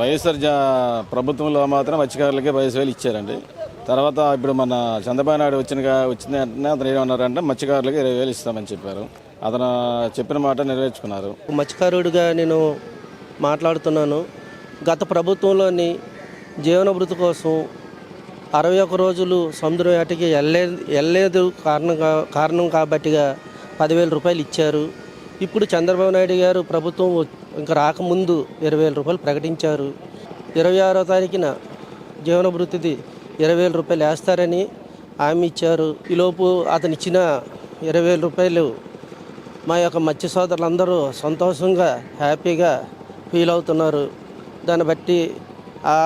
వైఎస్ఆర్ జా ప్రభుత్వంలో మాత్రం మత్స్యకారులకే పదిహేను వేలు ఇచ్చారండి. తర్వాత ఇప్పుడు మన చంద్రబాబు నాయుడు వచ్చిన వచ్చిన వెంటనే అతను ఏమన్నారంటే మత్స్యకారులకు ఇరవై వేలు ఇస్తామని చెప్పారు. అతను చెప్పిన మాట నెరవేర్చుకున్నారు. మత్స్యకారుడిగా నేను మాట్లాడుతున్నాను. గత ప్రభుత్వంలోని జీవనభృతి కోసం అరవై ఒక్క రోజులు సముద్రం ఏటకి వెళ్ళే వెళ్ళలేదు కారణం కా- కారణం కాబట్టిగా పదివేల రూపాయలు ఇచ్చారు. ఇప్పుడు చంద్రబాబు నాయుడు గారు ప్రభుత్వం ఇంకా రాకముందు ఇరవై వేల రూపాయలు ప్రకటించారు. ఇరవై ఆరో తారీఖున జీవనభృతిది ఇరవై వేల రూపాయలు వేస్తారని హామీ ఇచ్చారు. ఈలోపు అతను ఇచ్చిన ఇరవై వేల రూపాయలు మా యొక్క మత్స్య సోదరులందరూ సంతోషంగా హ్యాపీగా ఫీల్ అవుతున్నారు. దాన్ని బట్టి ఆ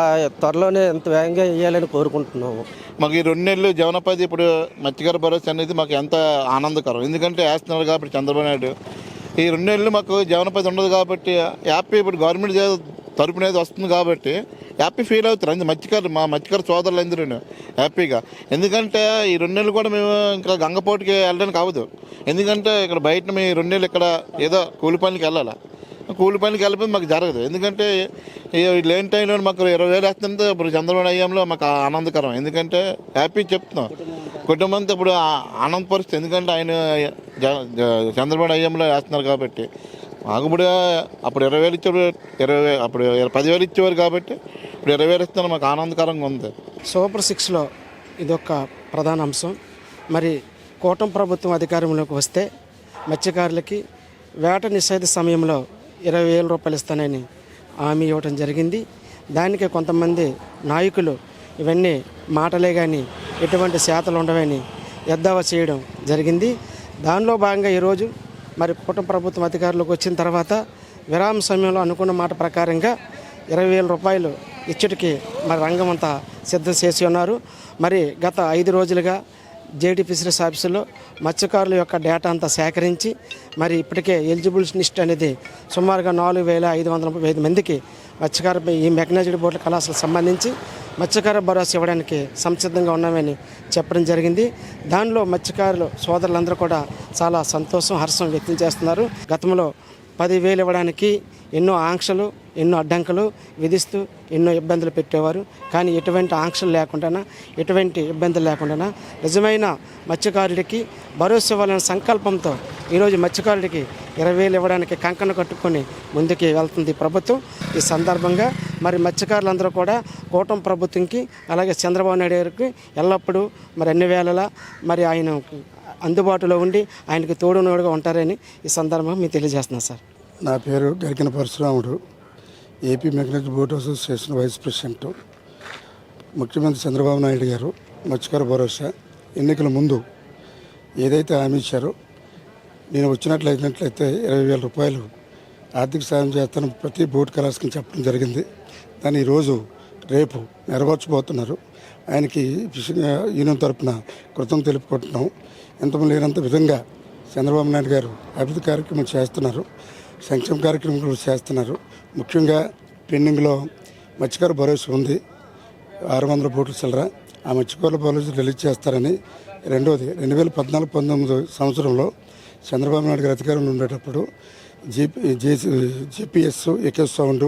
త్వరలోనే ఎంత వేగంగా వేయాలని కోరుకుంటున్నాము. మాకు ఈ రెండు నెలలు జీవనోపాధి ఇప్పుడు మత్స్యకార భరోసా అనేది మాకు ఎంత ఆనందకరం. ఎందుకంటే వేస్తున్నారు కాబట్టి చంద్రబాబు నాయుడు ఈ రెండు నెలలు మాకు జీవనోపాధి ఉండదు కాబట్టి హ్యాపీ ఇప్పుడు గవర్నమెంట్ జే- తరపున వస్తుంది కాబట్టి హ్యాపీ ఫీల్ అవుతారు అందు మత్స్యకారులు మా మత్స్యకారు సోదరులు అందరూ హ్యాపీగా. ఎందుకంటే ఈ రెండు నెలలు కూడా మేము ఇంకా గంగపోటుకి వెళ్ళడానికి అవ్వదు. ఎందుకంటే ఇక్కడ బయట మేము రెండేళ్ళు రెండు నెలలు ఇక్కడ ఏదో కూలి పనులకి వెళ్ళాలి. కూలి పనికి వెళ్ళిపోతే మాకు జరగదు. ఎందుకంటే లేని టైంలో మాకు ఇరవై వేలు వేస్తుంటే ఇప్పుడు చంద్రబాబు అయ్యంలో మాకు ఆనందకరం. ఎందుకంటే హ్యాపీ చెప్తున్నాం. కుటుంబంతో ఇప్పుడు ఆనంద ఆనందపరుస్తుంది ఎందుకంటే ఆయన జ- చంద్రబాబు అయ్యంలో వేస్తున్నారు కాబట్టి. మాకు ఇప్పుడు అప్పుడు ఇరవై వేలు ఇచ్చేవారు ఇరవై అప్పుడు పదివేలు ఇచ్చేవారు కాబట్టి ఇప్పుడు ఇరవై వేలు ఇస్తున్నారు. మాకు ఆనందకరంగా ఉంది. సూపర్ సిక్స్లో ఇదొక ప్రధాన అంశం. మరి కూటమి ప్రభుత్వం అధికారంలోకి వస్తే మత్స్యకారులకి వేట నిషేధ సమయంలో ఇరవై వేల రూపాయలు ఇస్తానని హామీ ఇవ్వటం జరిగింది. దానికి కొంతమంది నాయకులు ఇవన్నీ మాటలే కానీ ఎటువంటి శాతలు ఉండవని ఎద్దావా చేయడం జరిగింది. దానిలో భాగంగా ఈరోజు మరి కుటుంబ ప్రభుత్వం అధికారులకు వచ్చిన తర్వాత విరామ సమయంలో అనుకున్న మాట ప్రకారంగా ఇరవై వేల రూపాయలు ఇచ్చటికి మరి రంగం అంతా సిద్ధం చేసి ఉన్నారు. మరి గత ఐదు రోజులుగా జేడీ ఫిషరీస్ ఆఫీసులో మత్స్యకారుల యొక్క డేటా అంతా సేకరించి మరి ఇప్పటికే ఎలిజిబుల్ లిస్ట్ అనేది సుమారుగా నాలుగు వేల ఐదు వందల ముప్పై ఐదు మందికి మత్స్యకార ఈ మెకనైజ్డ్ బోట్ల కళాశాలకు సంబంధించి మత్స్యకార భరోసా ఇవ్వడానికి సంసిద్ధంగా ఉన్నామని చెప్పడం జరిగింది. దానిలో మత్స్యకారులు సోదరులందరూ కూడా చాలా సంతోషం హర్షం వ్యక్తం చేస్తున్నారు. గతంలో పదివేలు ఇవ్వడానికి ఎన్నో ఆంక్షలు ఎన్నో అడ్డంకులు విధిస్తూ ఎన్నో ఇబ్బందులు పెట్టేవారు. కానీ ఎటువంటి ఆంక్షలు లేకుండా ఎటువంటి ఇబ్బందులు లేకుండా నిజమైన మత్స్యకారుడికి భరోసా ఇవ్వాలనే సంకల్పంతో ఈరోజు మత్స్యకారుడికి ఇరవై వేలు ఇవ్వడానికి కంకణ కట్టుకొని ముందుకు వెళ్తుంది ప్రభుత్వం. ఈ సందర్భంగా మరి మత్స్యకారులందరూ కూడా కూటమి ప్రభుత్వంకి అలాగే చంద్రబాబు నాయుడు గారికి ఎల్లప్పుడూ మరి అన్ని వేళలా మరి ఆయన అందుబాటులో ఉండి ఆయనకి తోడునోడుగా ఉంటారని ఈ సందర్భంగా మీకు తెలియజేస్తున్నాను సార్. నా పేరు Garikina Parasuramudu AP mechanic board association vice president. ముఖ్యమంత్రి చంద్రబాబు నాయుడు గారు మత్స్యకార భరోసా ఎన్నికల ముందు ఏదైతే హామీ ఇచ్చారో నేను వచ్చినట్లయినట్లయితే ఇరవై వేల రూపాయలు ఆర్థిక సాయం చేస్తాను ప్రతి బోట్ కళాశాలకు చెప్పడం జరిగింది. దాన్ని ఈరోజు రేపు నెరవేర్చబోతున్నారు. ఆయనకి ఫిషింగ్ యూనియన్ తరపున కృతం తెలుపుకుంటున్నాం. ఇంతమంది లేనంత విధంగా చంద్రబాబు నాయుడు గారు అభివృద్ధి కార్యక్రమం చేస్తున్నారు. సంక్షేమ కార్యక్రమాలు చేస్తున్నారు. ముఖ్యంగా పెండింగ్లో మత్స్యకార భరోసా ఉంది. ఆరు వందల బోట్ల చిల్లర. ఆ మత్స్యకారుల భరోసా రిలీజ్ చేస్తారని రెండవది రెండు వేల పద్నాలుగు పంతొమ్మిది సంవత్సరంలో చంద్రబాబు నాయుడు గారు అధికారంలో ఉండేటప్పుడు GP JC GPS AK sound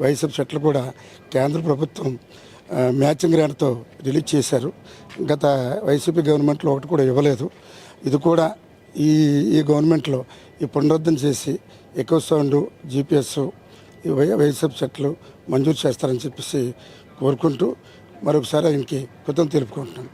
YSF చెట్లు కూడా కేంద్ర ప్రభుత్వం మ్యాచింగ్ గ్రాంట్తో రిలీజ్ చేశారు. గత వైసీపీ గవర్నమెంట్లో ఒకటి కూడా ఇవ్వలేదు. ఇది కూడా ఈ ఈ గవర్నమెంట్లో ఈ పునరుద్ధం చేసి ఎక్కువ సౌండ్ జీపీఎస్ ఈ వైఎస్ఎఫ్ చెట్లు మంజూరు చేస్తారని చెప్పేసి కోరుకుంటూ మరొకసారి ఆయనకి కృతం తెలుపుకుంటున్నాను.